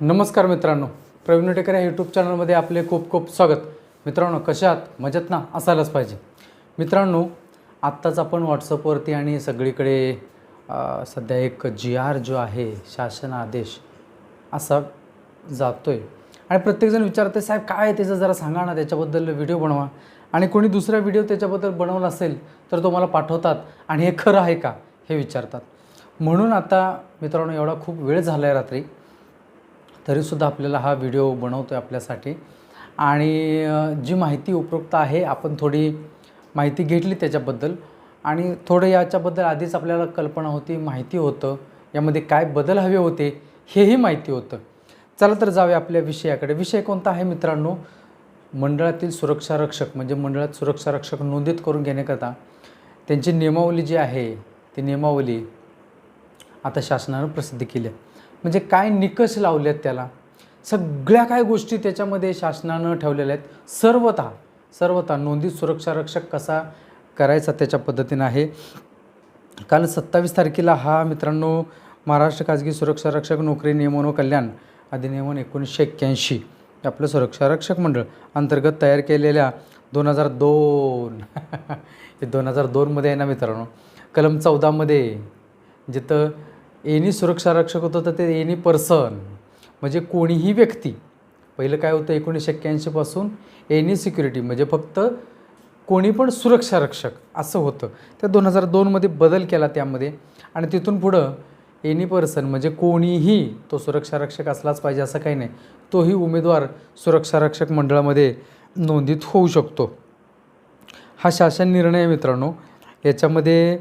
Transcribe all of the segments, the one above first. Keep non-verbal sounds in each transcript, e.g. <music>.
नमस्कार मित्रांनो. प्रवीण टेकर या यूट्यूब चॅनलमध्ये आपले खूप खूप स्वागत. मित्रांनो कशात मजेत ना? असायलाच पाहिजे. मित्रांनो आत्ताच आपण व्हॉट्सअपवरती आणि सगळीकडे सध्या एक जी आर जो आहे शासन आदेश असा जातो आहे आणि प्रत्येकजण विचारते साहेब काय आहे त्याचं? जरा सांगा ना त्याच्याबद्दल व्हिडिओ बनवा. आणि कोणी दुसरा व्हिडिओ त्याच्याबद्दल बनवला असेल तर तो मला पाठवतात आणि हे खरं आहे का? हे विचारतात. म्हणून आता मित्रांनो एवढा खूप वेळ झाला आहे रात्री. तरीसुद्धा आपल्याला हा व्हिडिओ बनवतो आहे आपल्यासाठी. आणि जी माहिती उपयुक्त आहे आपण थोडी माहिती घेतली त्याच्याबद्दल. आणि थोडं याच्याबद्दल आधीच आपल्याला कल्पना होती माहिती होतं यामध्ये काय बदल हवे होते हेही माहिती होतं. चला तर जाऊया आपल्या विषयाकडे. विषय कोणता आहे मित्रांनो? मंडळातील सुरक्षा रक्षक म्हणजे मंडळात सुरक्षा रक्षक नोंदीत करून घेण्याकरता. त्यांची नियमावली जी आहे ती नियमावली आता शासनानं प्रसिद्ध केली आहे. म्हणजे काय निकष लावले आहेत त्याला? सगळ्या काय गोष्टी त्याच्यामध्ये शासनानं ठेवलेल्या आहेत. सर्वतः सर्वतः नोंदी सुरक्षा रक्षक कसा करायचा त्याच्या पद्धतीनं आहे. काल सत्तावीस तारखेला हा मित्रांनो महाराष्ट्र खाजगी सुरक्षा रक्षक नोकरी नियमन व कल्याण अधिनियमन एकोणीसशे एक्क्याऐंशी आपलं सुरक्षा रक्षक मंडळ अंतर्गत तयार केलेल्या दोन हजार दोन <laughs> हे दोन हजार दोनमध्ये आहे ना मित्रांनो? कलम चौदामध्ये जिथं एनी सुरक्षा रक्षक होतं तर ते एनी पर्सन म्हणजे कोणीही व्यक्ती. पहिलं काय होतं एकोणीसशे एक्क्याऐंशीपासून एनी सिक्युरिटी म्हणजे फक्त कोणी पण सुरक्षा रक्षक असं होतं. तर दोन हजार दोनमध्ये बदल केला त्यामध्ये. आणि तिथून पुढं एनी पर्सन म्हणजे कोणीही तो सुरक्षा रक्षक असलाच पाहिजे असं काही नाही. तोही उमेदवार सुरक्षा रक्षक मंडळामध्ये नोंदीत होऊ शकतो. हा शासन निर्णय मित्रांनो. याच्यामध्ये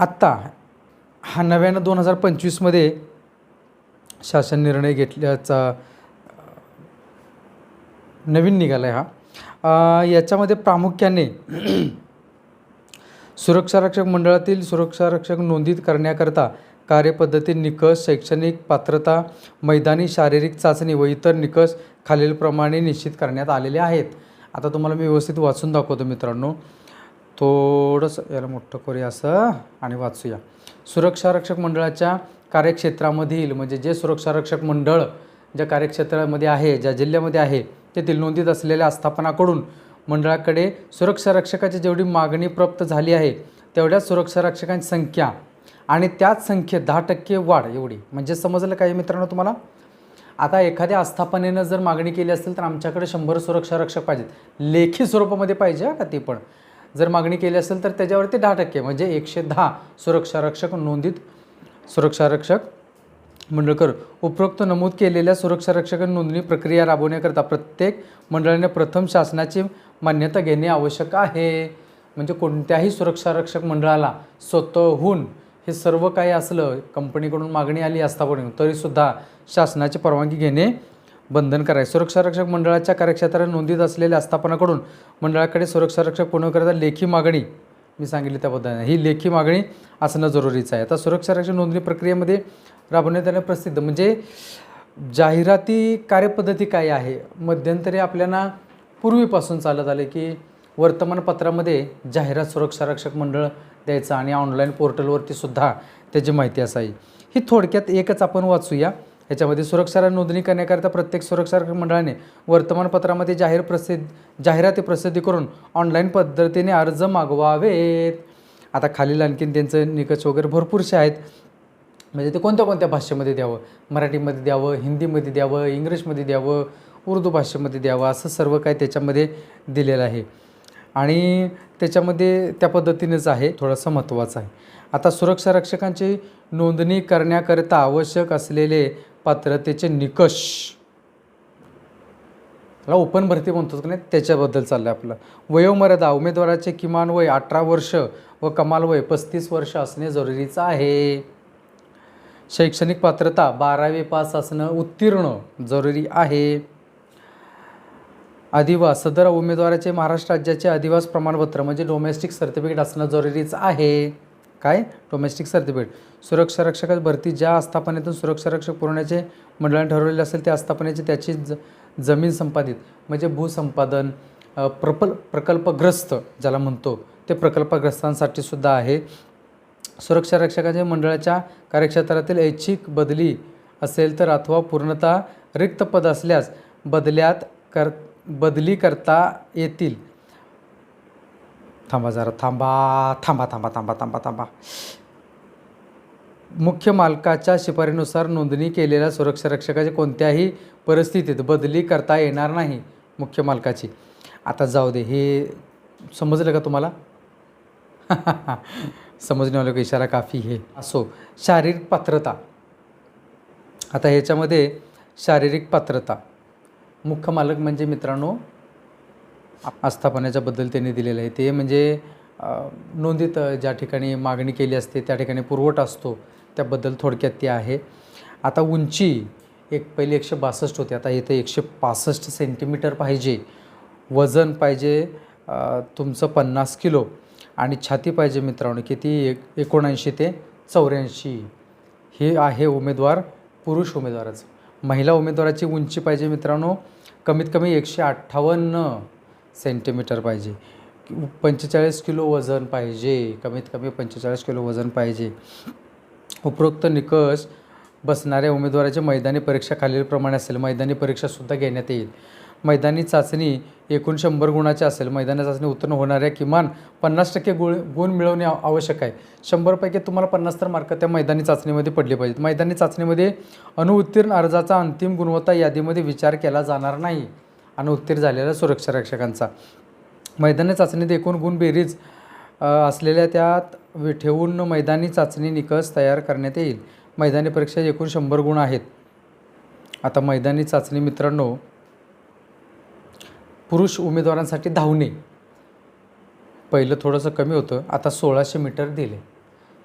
आत्ता हा नव्यानं दोन हजार पंचवीसमध्ये शासन निर्णय घेतल्याचा नवीन निघाला आहे हा. याच्यामध्ये प्रामुख्याने <clears throat> सुरक्षा रक्षक मंडळातील सुरक्षा रक्षक नोंदीत करण्याकरता कार्यपद्धती निकष शैक्षणिक पात्रता मैदानी शारीरिक चाचणी व इतर निकष खालीलप्रमाणे निश्चित करण्यात आलेले आहेत. आता तुम्हाला मी व्यवस्थित वाचून दाखवतो मित्रांनो. थोडंसं याला मोठं करूया असं आणि वाचूया. सुरक्षा रक्षक मंडळाच्या कार्यक्षेत्रामधील म्हणजे जे सुरक्षा रक्षक मंडळ ज्या कार्यक्षेत्रामध्ये आहे ज्या जिल्ह्यामध्ये आहे तेथील नोंदीत असलेल्या आस्थापनाकडून मंडळाकडे सुरक्षा रक्षकाची जेवढी मागणी प्राप्त झाली आहे तेवढ्याच सुरक्षा रक्षकांची संख्या आणि त्याच संख्येत दहा टक्के वाढ एवढी. म्हणजे समजलं काय मित्रांनो तुम्हाला? आता एखाद्या आस्थापनेनं जर मागणी केली असेल तर आमच्याकडे शंभर सुरक्षा रक्षक पाहिजेत. लेखी स्वरूपामध्ये पाहिजे का ते पण? जर मागणी केली असेल तर त्याच्यावरती दहा टक्के म्हणजे एकशे दहा सुरक्षा रक्षक नोंदीत सुरक्षा रक्षक मंडळकर उपरोक्त नमूद केलेल्या सुरक्षा रक्षक नोंदणी प्रक्रिया राबवण्याकरता प्रत्येक मंडळाने प्रथम शासनाची मान्यता घेणे आवश्यक आहे. म्हणजे कोणत्याही सुरक्षा रक्षक मंडळाला स्वतःहून हे सर्व काही असलं कंपनीकडून मागणी आली असता पण तरीसुद्धा शासनाची परवानगी घेणे बंधनकारक आहे सुरक्षा रक्षक मंडळाच्या कार्यक्षेत्रात नोंदीत असलेल्या आस्थापनाकडून मंडळाकडे सुरक्षा रक्षक पुनर्करता लेखी मागणी मी सांगितली त्याबद्दल. ही लेखी मागणी असणं जरुरीचं आहे. आता सुरक्षा रक्षक नोंदणी प्रक्रियेमध्ये राबवण्यात येणं प्रसिद्ध. म्हणजे जाहिराती कार्यपद्धती काय आहे? मध्यंतरी आपल्याला पूर्वीपासून चालत आले की वर्तमानपत्रामध्ये जाहिरात सुरक्षा रक्षक मंडळ द्यायचं आणि ऑनलाईन पोर्टलवरती सुद्धा त्याची माहिती असावी. ही थोडक्यात एकच आपण वाचूया. याच्यामध्ये सुरक्षा नोंदणी करण्याकरिता प्रत्येक सुरक्षा मंडळाने वर्तमानपत्रामध्ये जाहीर प्रसिद्ध जाहिराती प्रसिद्धी करून ऑनलाईन पद्धतीने अर्ज मागवावेत. आता खालील आणखीन त्यांचं निकष वगैरे भरपूरसे आहेत. म्हणजे ते कोणत्या कोणत्या भाषेमध्ये द्यावं? मराठीमध्ये द्यावं हिंदीमध्ये द्यावं इंग्लिशमध्ये द्यावं उर्दू भाषेमध्ये द्यावं असं सर्व काही त्याच्यामध्ये दिलेलं आहे. आणि त्याच्यामध्ये त्या पद्धतीनेच आहे थोडंसं महत्त्वाचं आहे. आता सुरक्षा रक्षकांची नोंदणी करण्याकरिता आवश्यक असलेले पात्रतेचे निकष. त्याला ओपन भरती म्हणतो की नाही? त्याच्याबद्दल चाललं आहे आपलं. वयोमर्यादा उमेदवाराचे किमान वय अठरा वर्ष व कमाल वय पस्तीस वर्ष असणे जरुरीचं आहे. शैक्षणिक पात्रता बारावी पास असणं उत्तीर्ण जरुरी आहे. अधिवास सदर उमेदवाराचे महाराष्ट्र राज्याचे अधिवास प्रमाणपत्र म्हणजे डोमेस्टिक सर्टिफिकेट असणं जरुरीचं आहे. काय? Domestic certificate. सुरक्षा रक्षकात भरती ज्या आस्थापनेतून सुरक्षा रक्षक पुरवण्याचे मंडळाने ठरवलेले असेल त्या आस्थापनेची त्याची ज जमीन संपादित म्हणजे भूसंपादन प्रपल प्रकल्पग्रस्त ज्याला म्हणतो ते प्रकल्पग्रस्तांसाठी सुद्धा आहे. सुरक्षा रक्षकाच्या मंडळाच्या कार्यक्षेत्रातील ऐच्छिक बदली असेल तर अथवा पूर्णतः रिक्त पद असल्यास बदल्यात कर बदली करता येतील. थांबा जरा थांबा थांबा थांबा थांबा थांबा थांबा. मुख्य मालकाच्या शिफारीनुसार नोंदणी केलेल्या सुरक्षा रक्षकाची कोणत्याही परिस्थितीत बदली करता येणार नाही मुख्य मालकाची. आता जाऊ दे हे समजलं का तुम्हाला? <laughs> समजण्यावाला का इशारा काफी हे. असो शारीरिक पात्रता. आता ह्याच्यामध्ये शारीरिक पात्रता. मुख्य मालक म्हणजे मित्रांनो आस्थापनाच्याबद्दल त्यांनी दिलेलं आहे. ते म्हणजे नोंदीत ज्या ठिकाणी मागणी केली असते त्या ठिकाणी पुरवठा असतो त्याबद्दल थोडक्यात ते आहे. आता उंची एक पहिले एकशे बासष्ट होते. आता इथे एकशे पासष्ट सेंटीमीटर पाहिजे वजन पाहिजे तुमचं पन्नास किलो आणि छाती पाहिजे मित्रांनो किती? एक एकोणऐंशी ते चौऱ्याऐंशी. हे आहे उमेदवार पुरुष उमेदवाराचं. महिला उमेदवाराची उंची पाहिजे मित्रांनो कमीत कमी एकशे अठ्ठावन्न. सेंटीमीटर पाहिजे. पंचेचाळीस किलो वजन पाहिजे कमीत कमी पंचेचाळीस किलो वजन पाहिजे. उपरोक्त निकष बसणाऱ्या उमेदवाराची मैदानी परीक्षा खालीलप्रमाणे असेल. मैदानी परीक्षासुद्धा घेण्यात येईल. मैदानी चाचणी एकूण शंभर गुणाची असेल. मैदानी चाचणी उत्तीर्ण होणाऱ्या किमान पन्नास टक्के गुण गुण मिळवणे आवश्यक आहे. शंभरपैकी तुम्हाला पन्नास तर मार्क त्या मैदानी चाचणीमध्ये पडले पाहिजेत. मैदानी चाचणीमध्ये अनुउत्तीर्ण अर्जाचा अंतिम गुणवत्ता यादीमध्ये विचार केला जाणार नाही. आणि उत्तीर झालेला सुरक्षा रक्षकांचा. मैदानी चाचणीत एकूण गुण बेरीज असलेल्या त्यात ठेवून मैदानी चाचणी निकष तयार करण्यात येईल. मैदानी परीक्षा एकूण शंभर गुण आहेत. आता मैदानी चाचणी मित्रांनो पुरुष उमेदवारांसाठी धावणे. पहिलं थोडंसं कमी होतं. आता सोळाशे मीटर दिले.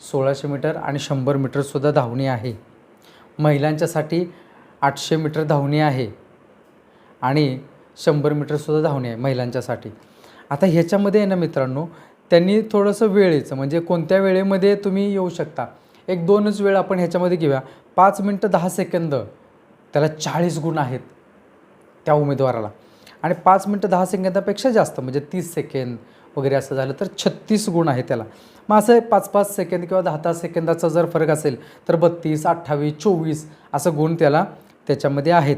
सोळाशे मीटर आणि शंभर मीटरसुद्धा धावणे आहे. महिलांच्यासाठी आठशे मीटर धावणे आहे. आणि शंभर मीटरसुद्धा धावणे आहे महिलांच्यासाठी. आता ह्याच्यामध्ये आहे ना मित्रांनो त्यांनी थोडंसं वेळेचं म्हणजे कोणत्या वेळेमध्ये तुम्ही येऊ शकता? एक दोनच वेळ आपण ह्याच्यामध्ये घेऊया. पाच मिनटं दहा सेकंद. त्याला चाळीस गुण आहेत त्या उमेदवाराला. आणि पाच मिनटं दहा सेकंदापेक्षा जास्त म्हणजे तीस सेकंद वगैरे असं झालं तर छत्तीस गुण आहे त्याला. मग असं पाच पाच सेकंद किंवा दहा दहा सेकंदाचा जर फरक असेल तर बत्तीस अठ्ठावीस चोवीस असं गुण त्याला त्याच्यामध्ये आहेत.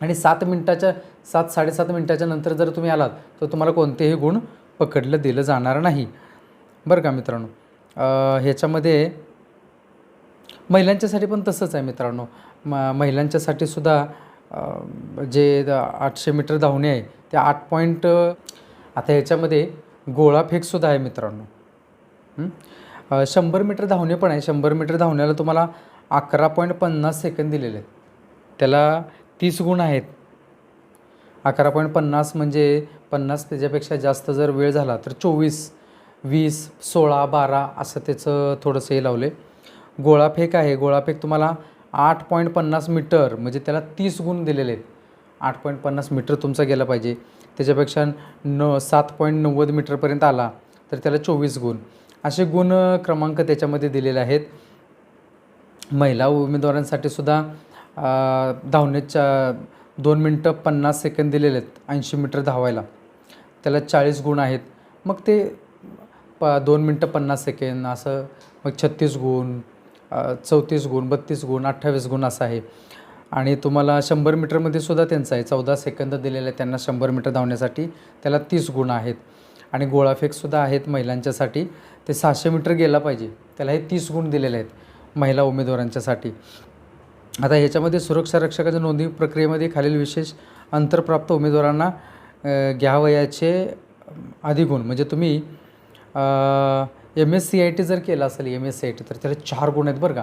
आणि सात मिनटाच्या सात साडेसात मिनटाच्या नंतर जर तुम्ही आलात तर तुम्हाला कोणतेही गुण पकडलं दिलं जाणार नाही. बरं का मित्रांनो? ह्याच्यामध्ये महिलांच्यासाठी पण तसंच आहे मित्रांनो. म महिलांच्यासाठी सुद्धा जे द- आठशे मीटर धावणे आहे ते आठ पॉईंट आता ह्याच्यामध्ये गोळाफेकसुद्धा आहे मित्रांनो. शंभर मीटर धावणे पण आहे. शंभर मीटर धावण्याला तुम्हाला अकरा पॉईंट पन्नास सेकंद दिलेले आहेत. त्याला तीस गुण आहेत. अकरा पॉईंट पन्नास म्हणजे पन्नास त्याच्यापेक्षा जास्त जर वेळ झाला तर चोवीस वीस सोळा बारा असं त्याचं थोडंसं हे लावले. गोळाफेक आहे. गोळाफेक तुम्हाला आठ पॉईंट पन्नास मीटर म्हणजे त्याला तीस गुण दिलेले आहेत. आठ पॉईंट पन्नास मीटर तुमचा गेला पाहिजे. त्याच्यापेक्षा न सात पॉईंट नव्वद मीटरपर्यंत आला तर त्याला चोवीस गुण. असे गुण क्रमांक त्याच्यामध्ये दिलेले आहेत. महिला उमेदवारांसाठी सुद्धा धावण्याच्या दोन मिनटं पन्नास सेकंद दिलेले आहेत ऐंशी मीटर धावायला. त्याला चाळीस गुण आहेत. मग ते प दोन मिनटं पन्नास सेकंद असं मग छत्तीस गुण चौतीस गुण बत्तीस गुण अठ्ठावीस गुण असं आहे. आणि तुम्हाला शंभर मीटरमध्ये सुद्धा त्यांचं आहे. चौदा सेकंद दिलेले आहेत त्यांना शंभर मीटर धावण्यासाठी. त्याला तीस गुण आहेत. आणि गोळाफेकसुद्धा आहेत महिलांच्यासाठी. ते सहाशे मीटर गेला पाहिजे. त्याला हे तीस गुण दिलेले आहेत महिला उमेदवारांच्यासाठी. आता ह्याच्यामध्ये सुरक्षा रक्षकाच्या नोंदणी प्रक्रियेमध्ये खालील विशेष अंतरप्राप्त उमेदवारांना घ्यावयाचे घ्यावयाचे अधिगुण म्हणजे तुम्ही M S C I T जर केलं असेल M S C I T तर त्याला चार गुण आहेत बरं का.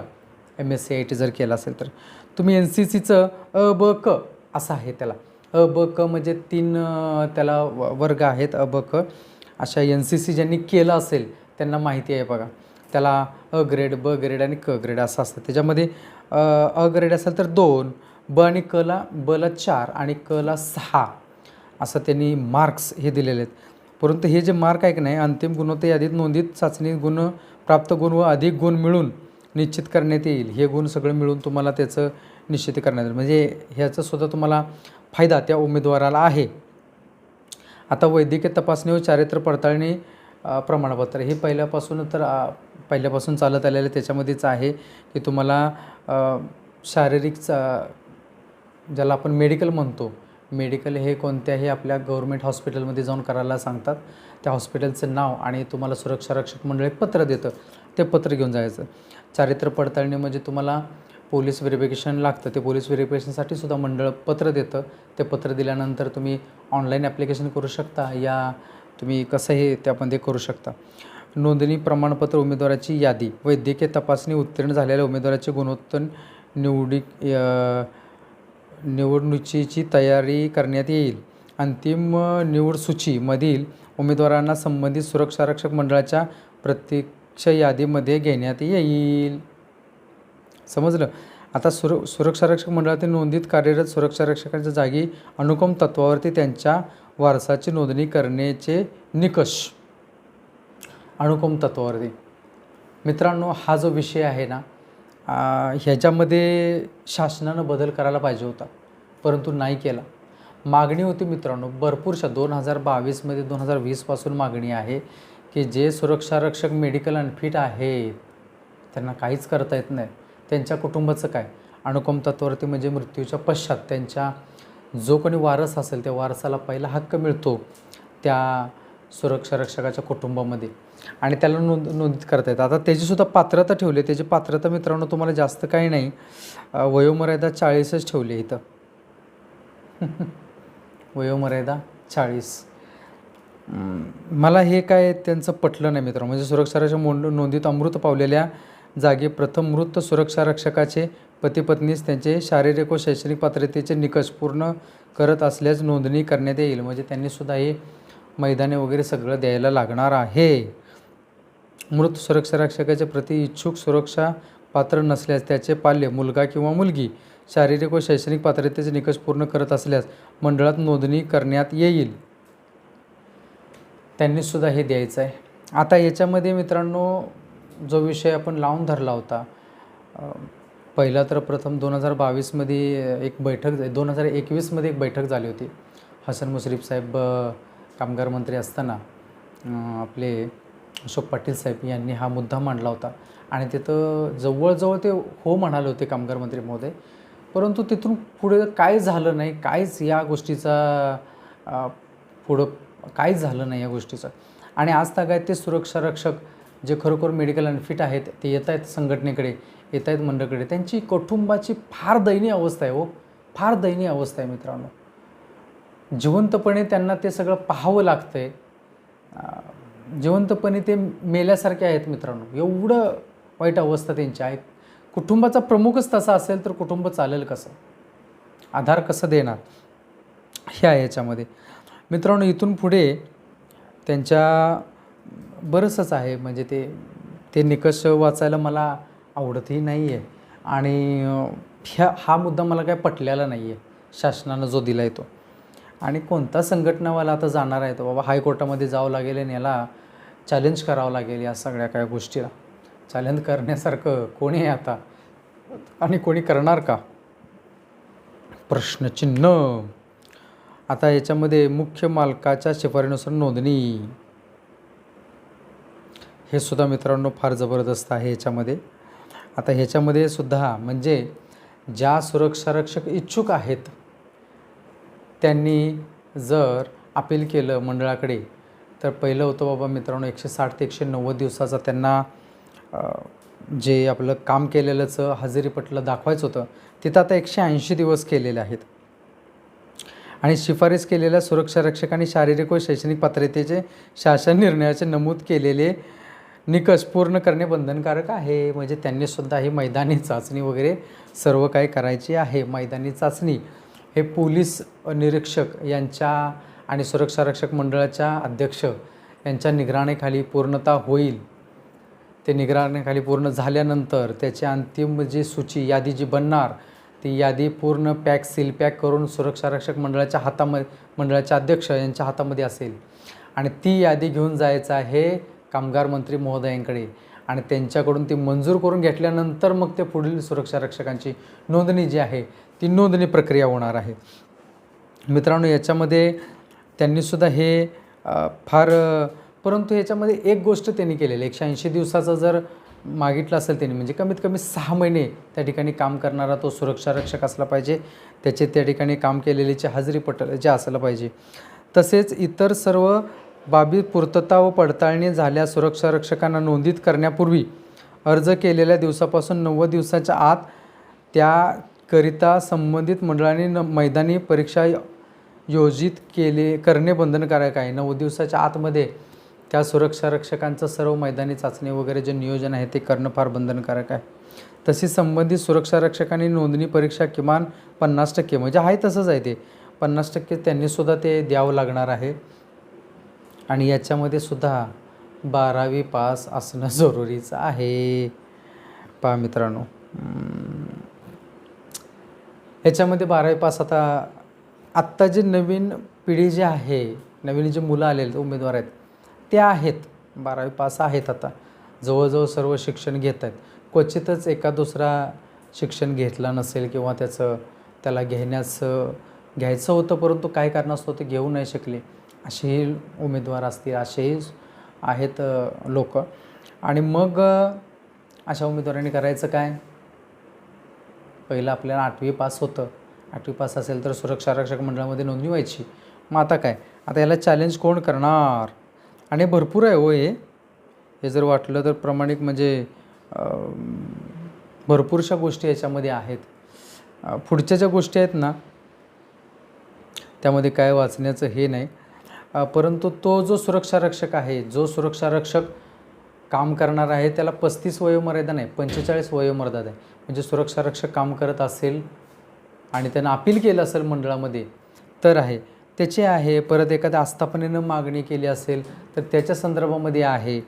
M S C I T जर केलं असेल तर. तुम्ही एन सी सीचं अ ब क असं आहे त्याला. अ ब क म्हणजे तीन त्याला व- वर्ग आहेत अ ब क. अशा एन सी सी ज्यांनी केलं असेल त्यांना माहिती आहे बघा. त्याला अ ग्रेड ब ग्रेड आणि क ग्रेड असं असतं. त्याच्यामध्ये अ ग्रेड असेल तर दोन ब आणि कला बला चार आणि कला सहा असं त्यांनी मार्क्स हे दिलेले आहेत. परंतु हे जे मार्क आहे की नाही अंतिम गुणवत्ता यादीत नोंदीत चाचणी गुण प्राप्त गुण व अधिक गुण मिळून निश्चित करण्यात येईल. हे गुण सगळं मिळून तुम्हाला त्याचं निश्चित करण्यात येईल. म्हणजे ह्याचा सुद्धा तुम्हाला फायदा त्या उमेदवाराला आहे. आता वैद्यकीय तपासणी व चारित्र पडताळणी प्रमाणपत्र हे पहिल्यापासून तर पहिल्यापासून चालत आलेलं त्याच्यामध्येच आहे की तुम्हाला शारीरिक चा- ज्याला आपण मेडिकल म्हणतो मेडिकल हे कोणत्याही आपल्या गव्हर्मेंट हॉस्पिटलमध्ये जाऊन करायला सांगतात. त्या हॉस्पिटलचं नाव आणि तुम्हाला सुरक्षा रक्षक मंडळ एक पत्र देतं. ते पत्र घेऊन जायचं. चारित्र्य पडताळणी म्हणजे तुम्हाला पोलीस व्हेरिफिकेशन लागतं. ते पोलीस व्हेरिफिकेशनसाठी सुद्धा मंडळ पत्र देतं. ते पत्र दिल्यानंतर तुम्ही ऑनलाईन ॲप्लिकेशन करू शकता या तुम्ही कसंही त्यामध्ये करू शकता. नोंदणी प्रमाणपत्र उमेदवाराची यादी. वैद्यकीय तपासणी उत्तीर्ण झालेल्या उमेदवाराचे गुणोत्तर निवडी निवडणुकीची तयारी करण्यात येईल. अंतिम निवड सूचीमधील उमेदवारांना संबंधित सुरक्षारक्षक मंडळाच्या प्रत्यक्ष यादीमध्ये घेण्यात येईल. समजलं? आता सुर सुरक्षारक्षक मंडळातील नोंदीत कार्यरत सुरक्षारक्षकांच्या जागी अनुकम तत्वावरती त्यांच्या वारसाची नोंदणी करण्याचे निकष अनुक्रम तत्वावरती मित्रांनो हा जो विषय आहे ना ह्याच्यामध्ये शासनानं बदल करायला पाहिजे होता परंतु नाही केला. मागणी होती मित्रांनो भरपूरशा दोन हजार बावीसमध्ये दोन हजार वीसपासून मागणी आहे की जे सुरक्षारक्षक मेडिकल अनफिट आहेत त्यांना काहीच करता येत नाही. त्यांच्या कुटुंबाचं काय? अणुकम तत्वावरती म्हणजे मृत्यूच्या पश्चात त्यांच्या जो कोणी वारस असेल त्या वारसाला पहिला हक्क मिळतो. त्या सुरक्षा रक्षकाच्या कुटुंबामध्ये. आणि त्याला नोंद नोंदीत करता येतं. आता त्याचीसुद्धा पात्रता ठेवली. त्याची पात्रता मित्रांनो तुम्हाला जास्त काही नाही. वयोमर्यादा चाळीसच ठेवली आहे इथं. <laughs> वयोमर्यादा चाळीस. मला हे काय त्यांचं पटलं नाही मित्र म्हणजे सुरक्षारक्षक मोंड नोंदीत अमृत पावलेल्या जागी प्रथम मृत सुरक्षारक्षकाचे पती पत्नीस त्यांचे शारीरिक व शैक्षणिक पात्रतेचे निकष पूर्ण करत असल्यास नोंदणी करण्यात येईल. म्हणजे त्यांनीसुद्धा हे मैदाने वगैरे सगळं द्यायला लागणार आहे. मृत सुरक्षारक्षकाचे प्रति इच्छुक सुरक्षा पात्र नसल्यास त्याचे पाल्य मुलगा किंवा मुलगी शारीरिक व शैक्षणिक पात्रतेचे निकष पूर्ण करत असल्यास मंडळात नोंदणी करण्यात येईल. त्यांनीसुद्धा हे द्यायचं आहे आता याच्यामध्ये मित्रांनो जो विषय आपण लावून धरला होता पहिला तर प्रथम दोन हजार बावीसमध्ये एक बैठक दोन हजार एकवीसमध्ये एक बैठक झाली होती. हसन मुश्रीफ साहेब कामगार मंत्री असताना आपले अशोक पाटील साहेब यांनी हा मुद्दा मांडला होता. आणि तिथं जवळजवळ ते हो म्हणाले होते कामगार मंत्री महोदय. परंतु तिथून पुढे काय झालं नाही काहीच या गोष्टीचा पुढं काहीच झालं नाही या गोष्टीचं. आणि आज तागायत ते सुरक्षा रक्षक जे खरोखर मेडिकल अनफिट आहेत ते येत आहेत संघटनेकडे येत आहेत मंडळकडे. त्यांची कुटुंबाची फार दयनीय अवस्था आहे हो. फार दयनीय अवस्था आहे मित्रांनो. जिवंतपणे त्यांना ते सगळं पाहावं लागतं आहे जिवंतपणे ते मेल्यासारखे आहेत मित्रांनो. एवढं वाईट अवस्था त्यांची आहे कुटुंबाचा प्रमुखच तसा असेल तर कुटुंब चालेल कसं? आधार कसं देणार? हे आहे याच्यामध्ये. मित्रांनो इथून पुढे त्यांच्या बरंचसं आहे. म्हणजे ते ते निकष वाचायला मला आवडतही नाही आहे आणि ह्या हा मुद्दा मला काय पटलेला नाही आहे शासनानं जो दिला आहे तो. आणि कोणता संघटनावाला आता जाणार आहे तो बाबा हायकोर्टामध्ये जावं लागेल आणि याला चॅलेंज करावं लागेल या सगळ्या काय गोष्टीला. चॅलेंज करण्यासारखं कोणी आहे आता? आणि कोणी करणार का? प्रश्नचिन्ह. आता याच्यामध्ये मुख्य मालकाच्या शिफारीनुसार नोंदणी. हे सुद्धा मित्रांनो फार जबरदस्त आहे याच्यामध्ये. आता ह्याच्यामध्ये सुद्धा म्हणजे ज्या सुरक्षारक्षक इच्छुक आहेत त्यांनी जर अपील केलं मंडळाकडे तर पहिलं होतं बाबा मित्रांनो एकशे साठ ते एकशे नव्वद दिवसाचा त्यांना जे आपलं काम केलेलंचं हजेरीपटलं दाखवायचं होतं तिथं आता एकशे ऐंशी दिवस केलेले आहेत. आणि शिफारस केलेल्या सुरक्षारक्षक आणि शारीरिक व शैक्षणिक पात्रतेचे शासन निर्णयाचे नमूद केलेले निकष पूर्ण करणे बंधनकारक आहे. म्हणजे त्यांनीसुद्धा ही मैदानी चाचणी वगैरे सर्व काही करायची आहे. मैदानी चाचणी हे पोलीस निरीक्षक यांच्या आणि सुरक्षारक्षक मंडळाच्या अध्यक्ष यांच्या निगराणीखाली पूर्णता होईल. ते निगराणीखाली पूर्ण झाल्यानंतर त्याची अंतिम जी सूची यादी जी बनणार ती यादी पूर्ण पॅक सील पॅक करून सुरक्षारक्षक मंडळाच्या हातामध्ये मंडळाचे अध्यक्ष यांच्या हातामध्ये असेल. आणि ती यादी घेऊन जायचं आहे कामगार मंत्री महोदयांकडे. आणि त्यांच्याकडून ती मंजूर करून घेतल्यानंतर मग ते पुढील सुरक्षारक्षकांची नोंदणी जी आहे ती नोंदणी प्रक्रिया होणार आहे. मित्रांनो याच्यामध्ये त्यांनीसुद्धा हे फार परंतु याच्यामध्ये एक गोष्ट त्यांनी केलेली एकशे ऐंशी दिवसाचं जर मागितलं असेल त्यांनी म्हणजे कमीत कमी सहा महिने त्या ठिकाणी काम करणारा तो सुरक्षा रक्षक असला पाहिजे त्याचे त्या ठिकाणी काम केलेल्याचे हजेरी पटल जे असलं पाहिजे. तसेच इतर सर्व बाबी पूर्तता व पडताळणी झाल्या सुरक्षा रक्षकांना नोंदीत करण्यापूर्वी अर्ज केलेल्या दिवसापासून नव्वद दिवसाच्या आत त्या करिता संबंधित मंडळाने न मैदानी परीक्षा योजित केले करणे बंधनकारक आहे. नऊ दिवसाच्या आतमध्ये त्या सुरक्षा रक्षकांचं सर्व मैदानी चाचणी वगैरे जे नियोजन आहे ते करणं फार बंधनकारक आहे. तसेच संबंधित सुरक्षा रक्षकांनी नोंदणी परीक्षा किमान पन्नास टक्के म्हणजे आहे तसंच आहे ते. पन्नास टक्के त्यांनीसुद्धा ते द्यावं लागणार आहे. आणि याच्यामध्ये सुद्धा बारावी पास असणं <laughs> जरुरीचं आहे. पहा मित्रांनो. ह्याच्यामध्ये बारावी पास आता आत्ता जे नवीन पिढी जी आहे नवीन जे मुलं आलेले उमेदवार आहेत ते आहेत. बारावी पास आहेत आता. जवळजवळ सर्व शिक्षण घेत आहेत. क्वचितच एका दुसरा शिक्षण घेतला नसेल किंवा त्याचं त्याला घेण्याचं घ्यायचं होतं परंतु काय कारणास्तव ते घेऊ नाही शकले. असेही उमेदवार असतील असेही आहेत लोक. आणि मग अशा उमेदवारांनी करायचं काय? पहिलं आपल्याला आठवी पास होतं. आठवी पास असेल तर सुरक्षा रक्षक मंडळामध्ये नोंदणी व्हायची. मग आता काय? आता याला चॅलेंज कोण करणार? आणि भरपूर आहे हो हे. हे जर वाटलं तर प्रामाणिक म्हणजे भरपूरशा गोष्टी याच्यामध्ये आहेत. पुढच्या ज्या गोष्टी आहेत ना त्यामध्ये काय वाचण्याचं हे नाही. परंतु तो जो सुरक्षा रक्षक आहे जो सुरक्षा रक्षक काम करणार आहे त्याला पस्तीस वयोमर्यादा नाही पंचेचाळीस वयोमर्यादा आहे. म्हणजे सुरक्षा रक्षक काम करत असेल आणि त्यानं अपील केलं असेल मंडळामध्ये तर आहे. त्याचे आहे परत एखाद्या आस्थापनेनं मागणी केली असेल तर त्याच्या संदर्भामध्ये आहे.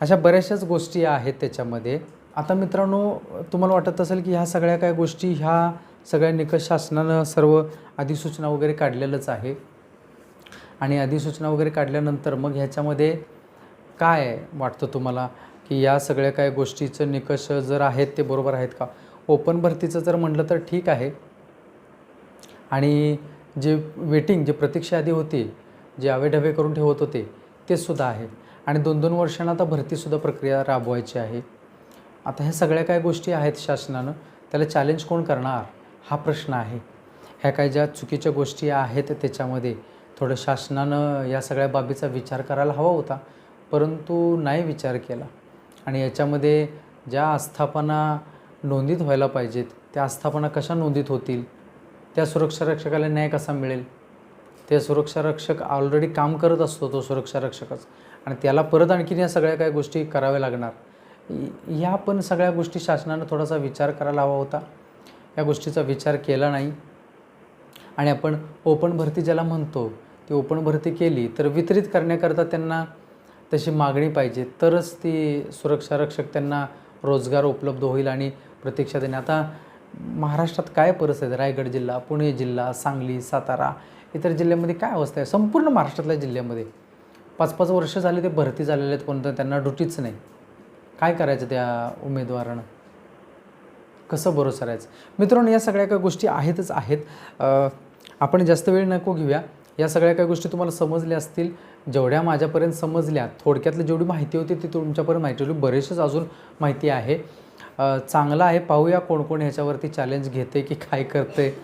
अशा बऱ्याचशाच गोष्टी आहेत त्याच्यामध्ये. आता मित्रांनो तुम्हाला वाटत असेल की ह्या सगळ्या काय गोष्टी ह्या सगळ्या निकष शासनानं सर्व अधिसूचना वगैरे काढलेलंच आहे. आणि अधिसूचना वगैरे काढल्यानंतर मग ह्याच्यामध्ये काय वाटतं तुम्हाला? की या सगळ्या काय गोष्टीचं निकष जर आहेत ते बरोबर आहेत का? ओपन भरतीचं जर म्हटलं तर ठीक आहे. आणि जे वेटिंग जे प्रतीक्षा यादी होती जे आवेढवे करून ठेवत होते ते सुद्धा आहे आणि दोन दोन वर्षांना आता भरतीसुद्धा प्रक्रिया राबवायची आहे. आता ह्या सगळ्या काय गोष्टी आहेत शासनानं त्याला चॅलेंज कोण करणार? हा प्रश्न आहे. ह्या काय ज्या चुकीच्या गोष्टी आहेत त्याच्यामध्ये थोडं शासनानं या सगळ्या बाबीचा विचार करायला हवा होता. परंतु नाही विचार केला. आणि याच्यामध्ये ज्या आस्थापना नोंदीत व्हायला पाहिजेत त्या आस्थापना कशा नोंदीत होतील? त्या सुरक्षा रक्षकाला न्याय कसा मिळेल? ते सुरक्षा रक्षक ऑलरेडी काम करत असतो तो सुरक्षा रक्षकच. आणि त्याला परत आणखीन या सगळ्या काही गोष्टी कराव्या लागणार. या पण सगळ्या गोष्टी शासनानं थोडासा विचार करायला हवा होता. या गोष्टीचा विचार केला नाही. आणि आपण ओपन भरती ज्याला म्हणतो ती ओपन भरती केली तर वितरित करण्याकरता त्यांना तशी मागणी पाहिजे. तरच ती सुरक्षा रक्षक त्यांना रोजगार उपलब्ध होईल आणि प्रतीक्षा देणे. आता महाराष्ट्रात काय परिस्थिती? आहे रायगड जिल्हा पुणे जिल्हा सांगली सातारा इतर जिल्ह्यामध्ये काय अवस्था आहे? संपूर्ण महाराष्ट्रातल्या जिल्ह्यामध्ये पाच पाच वर्ष झाले ते भरती झालेले आहेत कोणतं त्यांना ड्युटीच नाही. काय करायचं त्या उमेदवारानं? कसं भरोसा राहायचं? मित्रांनो या सगळ्या काही गोष्टी आहेतच आहेत. आपण जास्त वेळ नको घेऊया. या सगळ्या काही गोष्टी तुम्हाला समजल्या असतील. जेवढ्या माझ्यापर्यंत समजल्या थोडक्यातली जेवढी माहिती होती ती तुमच्यापर्यंत माहिती होती. बरेचशीच अजून माहिती आहे. चांगला चांगलं आहे. पाहूया कोण कोण ह्याच्यावरती चॅलेंज घेते की काय करते.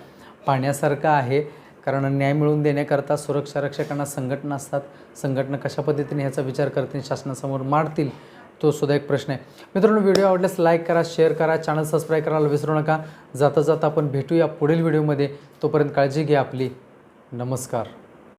पाहण्यासारखं आहे. कारण न्याय मिळवून देण्याकरता सुरक्षा रक्षकांना संघटना असतात. संघटना कशा पद्धतीने ह्याचा विचार करते शासनासमोर मांडतील तो सुद्धा एक प्रश्न आहे. मित्रांनो व्हिडिओ आवडल्यास लाईक करा शेअर करा चॅनल सबस्क्राईब करायला विसरू नका. जाता जाता आपण भेटूया पुढील व्हिडिओमध्ये. तोपर्यंत काळजी घ्या आपली. नमस्कार.